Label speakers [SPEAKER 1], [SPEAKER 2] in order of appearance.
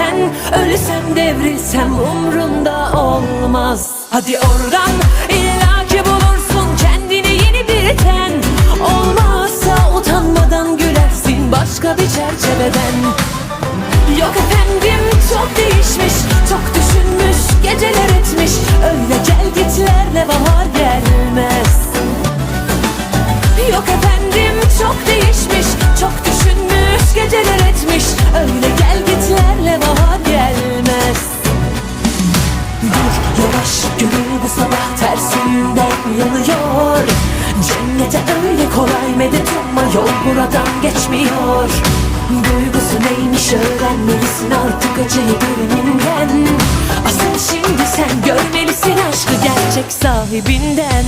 [SPEAKER 1] zaten. Ölsem devrilsem umrunda olmaz. Hadi oradan illaki bulursun kendine yeni bir ten Olmazsa utanmadan gülersin başka bir çerçeveden. Yok efendim çok değişmiş Çok düşünmüş geceler etmiş. Öyle gel gitlerle bahar gelmez. Yok efendim çok değişmiş Çok düşünmüş geceler etmiş Yavaş gönül bu sabah tersinden uyanıyor Cennete öyle kolay medet umma yol buradan geçmiyor. Duygusu neymiş öğrenmelisin artık acıyı görünümden Asıl şimdi sen görmelisin aşkı gerçek sahibinden